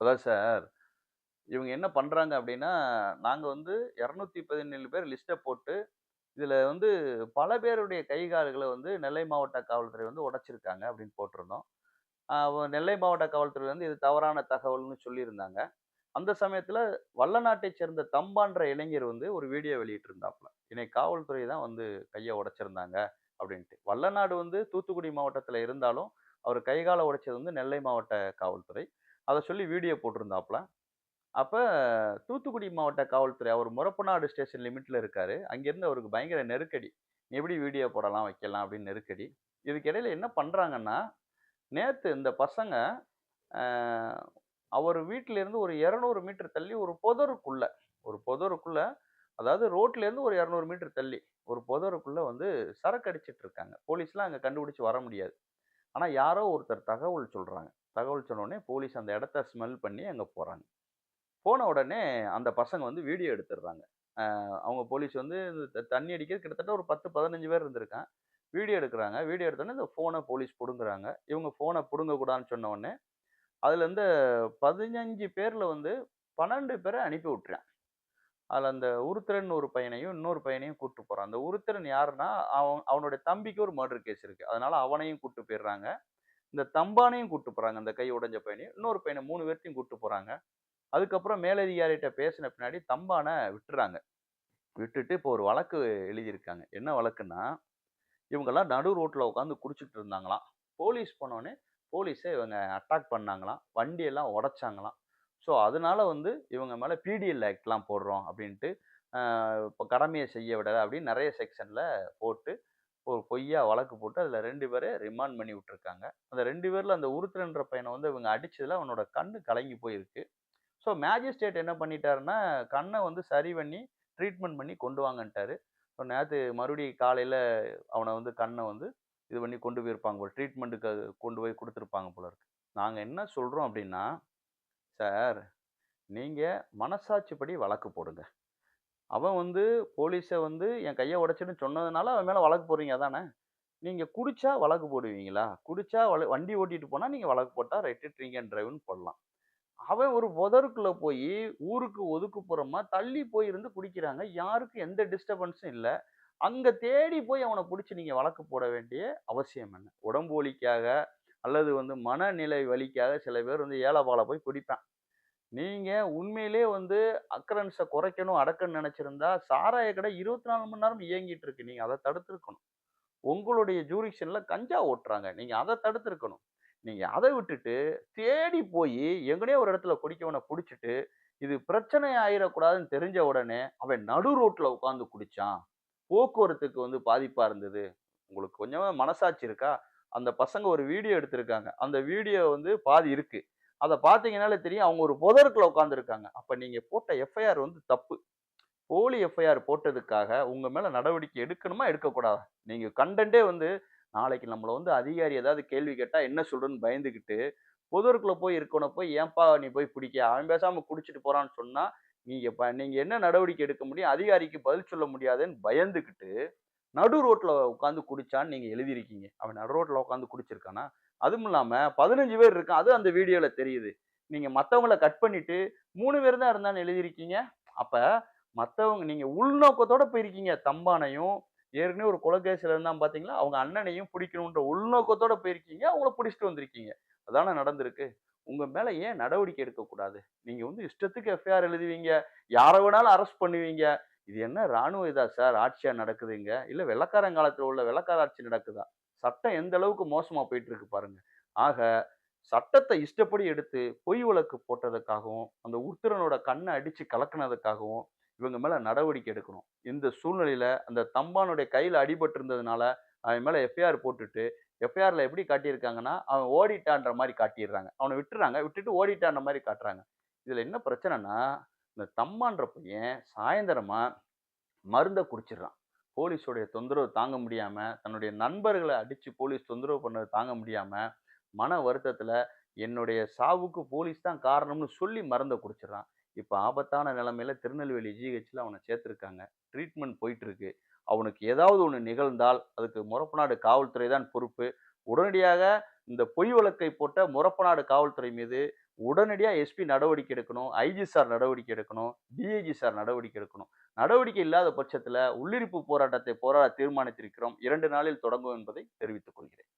அதான் சார் இவங்க என்ன பண்ணுறாங்க அப்படின்னா, நாங்கள் வந்து 217 பேர் லிஸ்ட்டை போட்டு, இதில் வந்து பல பேருடைய கைகால்களை வந்து நெல்லை மாவட்ட காவல்துறை வந்து உடைச்சிருக்காங்க அப்படின்னு போட்டிருந்தோம். நெல்லை மாவட்ட காவல்துறை வந்து இது தவறான தகவல்னு சொல்லியிருந்தாங்க. அந்த சமயத்தில் வல்லநாட்டைச் சேர்ந்த தம்பான்ற இளைஞர் வந்து ஒரு வீடியோ வெளியிட்டிருந்தாப்புல இன்னை காவல்துறை தான் வந்து கையை உடைச்சிருந்தாங்க அப்படின்ட்டு. வல்லநாடு வந்து தூத்துக்குடி மாவட்டத்தில் இருந்தாலும், அவர் கைகால உடைச்சது வந்து நெல்லை மாவட்ட காவல்துறை. அதை சொல்லி வீடியோ போட்டிருந்தாப்புல அப்போ தூத்துக்குடி மாவட்ட காவல்துறை அவர் முறப்பநாடு ஸ்டேஷன் லிமிட்ல இருக்காரு. அங்கேருந்து அவருக்கு பயங்கர நெருக்கடி. எப்படி வீடியோ போடலாம், வைக்கலாம் அப்படின்னு நெருக்கடி. இதுக்கு இடையில என்ன பண்ணுறாங்கன்னா நேற்று இந்த பசங்க அவர் வீட்டிலேருந்து ஒரு 200 மீட்டர் தள்ளி ஒரு புதருக்குள்ள, ஒரு புதருக்குள்ள அதாவது ரோட்லேருந்து ஒரு 200 மீட்டர் தள்ளி, ஒரு புதருக்குள்ள வந்து சரக்கு அடிச்சிட்டு இருக்காங்க. போலீஸ்லாம் அங்கே கண்டுபிடிச்சி வர முடியாது. ஆனால் யாரோ ஒருத்தர் தகவல் சொல்கிறாங்க தகவல் சொன்னோடனே போலீஸ் அந்த இடத்த ஸ்மெல் பண்ணி அங்கே போகிறாங்க போன உடனே அந்த பசங்க வந்து வீடியோ எடுத்துடுறாங்க. அவங்க போலீஸ் வந்து த தண்ணி அடிக்க கிட்டத்தட்ட ஒரு 10, 15 பேர் இருந்திருக்கான். வீடியோ எடுக்கிறாங்க வீடியோ எடுத்தோடனே இந்த ஃபோனை போலீஸ் புடுங்குறாங்க. இவங்க ஃபோனை பிடுங்கக்கூடாதுன்னு சொன்னோடனே அதில் அதுல இருந்து 15 வந்து பன்னெண்டு பேரை அனுப்பி விட்டுறான். அதில் அந்த உருத்திரன் ஒரு பையனையும், இன்னொரு பையனையும் கூப்பிட்டு போகிறான் அந்த உருத்திரன் யாருன்னா, அவன் அவனுடைய தம்பிக்கு ஒரு மர்டர் கேஸ் இருக்குது அதனால் அவனையும் கூப்பிட்டு போயிடுறாங்க. இந்த தம்பானையும் கூப்பிட்டு போறாங்க. அந்த கை உடைஞ்ச பையனையும், இன்னொரு பையனை மூணு பேர்த்தையும் கூப்பிட்டு போறாங்க. அதுக்கப்புறம் மேலதிகாரிகிட்ட பேசின பின்னாடி தம்பான விட்டுறாங்க. விட்டுட்டு இப்போ ஒரு வழக்கு எழுதியிருக்காங்க. என்ன வழக்குன்னா, இவங்கெல்லாம் நடு ரோட்ல உட்காந்து குடிச்சிட்டு இருந்தாங்களாம். போலீஸ் போனோடனே போலீஸை இவங்க அட்டாக் பண்ணாங்களாம். வண்டியெல்லாம் உடைச்சாங்களாம். ஸோ அதனால வந்து இவங்க மேலே பிடிஎல் ஆக்ட்லாம் போடுறோம் அப்படின்ட்டு, இப்போ கடமையை செய்ய விடல அப்படின்னு நிறைய செக்ஷனில் போட்டு, ஒரு பொய்யா வழக்கு போட்டு அதில் ரெண்டு பேரே ரிமாண்ட் பண்ணி விட்டுருக்காங்க. அந்த ரெண்டு பேரில் அந்த உருத்திரன்ற பையனை வந்து இவங்க அடித்ததில் அவனோட கண்ணு கலங்கி போயிருக்கு. ஸோ மேஜிஸ்ட்ரேட் என்ன பண்ணிட்டாருன்னா, கண்ணை வந்து சரி பண்ணி, ட்ரீட்மெண்ட் பண்ணி கொண்டு வாங்கன்ட்டாரு. ஸோ நேற்று மறுபடியும் காலையில் அவனை வந்து கண்ணை வந்து இது பண்ணி கொண்டு போயிருப்பாங்க போல் ட்ரீட்மெண்ட்டுக்கு கொண்டு போய் கொடுத்துருப்பாங்க போல இருக்கு. நாங்கள் என்ன சொல்கிறோம் அப்படின்னா, சார் நீங்கள் மனசாட்சிப்படி வழக்கு போடுங்க. அவன் வந்து போலீஸை வந்து என் கையை உடைச்சின்னு சொன்னதுனால அவன் மேலே வழக்கு போடுறீங்க அதானே? நீங்கள் குடிச்சா வழக்கு போடுவீங்களா? குடிச்சா வல வண்டி ஓட்டிட்டு போனால் நீங்கள் வழக்கு போட்டால் ரைட்டு ட்ரிங்க் அண்ட் ட்ரைவ்னு போடலாம். அவன் ஒரு புதருக்குள்ளே போய் ஊருக்கு ஒதுக்குப்புறமா தள்ளி போய் இருந்து குடிக்கிறாங்க. யாருக்கும் எந்த டிஸ்டர்பன்ஸும் இல்லை அங்கே தேடி போய் அவனை பிடிச்சி நீங்கள் வழக்கு போட வேண்டிய அவசியம் என்ன? உடம்பு வலிக்காக, அல்லது வந்து மனநிலை வலிக்காக சில பேர் வந்து ஏலபால போய் குடிப்பேன் நீங்கள் உண்மையிலேயே வந்து அக்கரன்ஸை குறைக்கணும், அடக்கன்னு நினச்சிருந்தா சாராய கடை 24 மணி நேரமும் இயங்கிட்டு இருக்கு. அதை அத தடுத்திருக்கணும். உங்களுடைய ஜூரிக்ஷனில் கஞ்சா ஓட்டுறாங்க. நீங்கள் அதை தடுத்துருக்கணும் நீங்கள் அதை விட்டுட்டு, தேடி போய் எங்கனையோ ஒரு இடத்துல குடிக்கவன குடிச்சிட்டு இது பிரச்சனை ஆயிடக்கூடாதுன்னு தெரிஞ்ச உடனே, அவன் நடு ரோட்டில் உட்காந்து குடித்தான் போக்குவரத்துக்கு வந்து பாதிப்பாக இருந்தது. உங்களுக்கு கொஞ்சமாக மனசாட்சி இருக்கா? அந்த பசங்க ஒரு வீடியோ எடுத்திருக்காங்க. அந்த வீடியோ வந்து பாதி இருக்குது அதை பார்த்தீங்கனாலே தெரியும். அவங்க ஒரு புதருக்குள்ள உட்காந்துருக்காங்க அப்போ நீங்கள் போட்ட எஃப்ஐஆர் வந்து தப்பு. போலி எஃப்ஐஆர் போட்டதுக்காக உங்கள் மேலே நடவடிக்கை எடுக்கணுமா? எடுக்கக்கூடாதா? நீங்கள் கன்டென்ட்டே வந்து நாளைக்கு நம்மளை வந்து அதிகாரி ஏதாவது கேள்வி கேட்டால் என்ன சொல்கிறேன்னு பயந்துக்கிட்டு புதருக்குள்ளே போய் இருக்கணும் போய் ஏன்பா நீ போய் பிடிக்க? அவன் பேசாமல் குடிச்சிட்டு போகிறான்னு சொன்னால் நீங்கள் ப நீங்கள் என்ன நடவடிக்கை எடுக்க முடியும்? அதிகாரிக்கு பதில் சொல்ல முடியாதுன்னு பயந்துக்கிட்டு நடு ரோட்டில் உட்காந்து குடிச்சான்னு நீங்கள் எழுதியிருக்கீங்க. அவன் நடு ரோட்டில் உட்காந்து குடிச்சிருக்கானா? அதுவும் இல்லாமல் பதினஞ்சு பேர் இருக்கான். அது அந்த வீடியோவில் தெரியுது. நீங்கள் மற்றவங்கள கட் பண்ணிட்டு மூணு பேர் தான் இருந்தான்னு எழுதியிருக்கீங்க. அப்போ மற்றவங்க நீங்கள் உள்நோக்கத்தோட போயிருக்கீங்க. தம்பானையும், ஏற்கனவே ஒரு கொலை இருந்தால் பார்த்தீங்களா? அவங்க அண்ணனையும் பிடிக்கணுன்ற உள்நோக்கத்தோட போயிருக்கீங்க. அவங்கள பிடிச்சிட்டு வந்திருக்கீங்க. அதான நடந்திருக்கு. உங்கள் மேலே ஏன் நடவடிக்கை எடுக்கக்கூடாது? நீங்கள் வந்து இஷ்டத்துக்கு எஃப்ஐஆர் எழுதுவீங்க. யாரை வேணாலும் அரெஸ்ட் பண்ணுவீங்க. இது என்ன இராணுவ இதா சார்? ஆட்சியாக நடக்குதுங்க இல்லை வெள்ளக்காரன் காலத்தில் உள்ள வெள்ளக்கார ஆட்சி நடக்குதா? சட்டம் எந்த அளவுக்கு மோசமாக போயிட்டு இருக்கு பாருங்க. ஆக சட்டத்தை இஷ்டப்படி எடுத்து பொய் வழக்கு போட்டதுக்காகவும், அந்த உத்திரனோட கண்ணை அடித்து கலக்கினதுக்காகவும் இவங்க மேலே நடவடிக்கை எடுக்கணும். இந்த சூழ்நிலையில் அந்த தம்பானுடைய கையில் அடிபட்டு இருந்ததுனால, அவன் மேலே எஃப்ஐஆர் போட்டுட்டு, எஃப்ஐஆரில் எப்படி காட்டியிருக்காங்கன்னா, அவன் ஓடிட்டான்ற மாதிரி காட்டிடுறாங்க அவனை விட்டுறாங்க விட்டுட்டு ஓடிட்டான்ற மாதிரி காட்டுறாங்க. இதில் என்ன பிரச்சனைன்னா, இந்த தம்மான்ற பையன் சாயந்தரமாக மருந்தை குடிச்சிடுறான். போலீஸோடைய தொந்தரவு தாங்க முடியாமல் தன்னுடைய நண்பர்களை அடித்து போலீஸ் தொந்தரவு பண்ணத தாங்க முடியாமல் மன வருத்தத்தில் என்னுடைய சாவுக்கு போலீஸ் தான் காரணம்னு சொல்லி மறந்த குடிச்சிடறான். இப்போ ஆபத்தான நிலமையில திருநெல்வேலி ஜிஹெச்சில் அவனை சேர்த்துருக்காங்க. ட்ரீட்மெண்ட் போயிட்டுருக்கு. அவனுக்கு ஏதாவது ஒன்று நிகழ்ந்தால், அதுக்கு முறப்பநாடு காவல்துறை தான் பொறுப்பு. உடனடியாக இந்த பொய் வழக்கை போட்ட முறப்பநாடு காவல்துறை மீது உடனடியா எஸ்பி நடவடிக்கை எடுக்கணும். ஐஜி சார் நடவடிக்கை எடுக்கணும். டிஐஜி சார் நடவடிக்கை எடுக்கணும். நடவடிக்கை இல்லாத பட்சத்தில் உள்ளிருப்பு போராட்டத்தை போராட தீர்மானித்திருக்கிறோம். இரண்டு நாளில் தொடங்கும் என்பதை தெரிவித்துக் கொள்கிறேன்.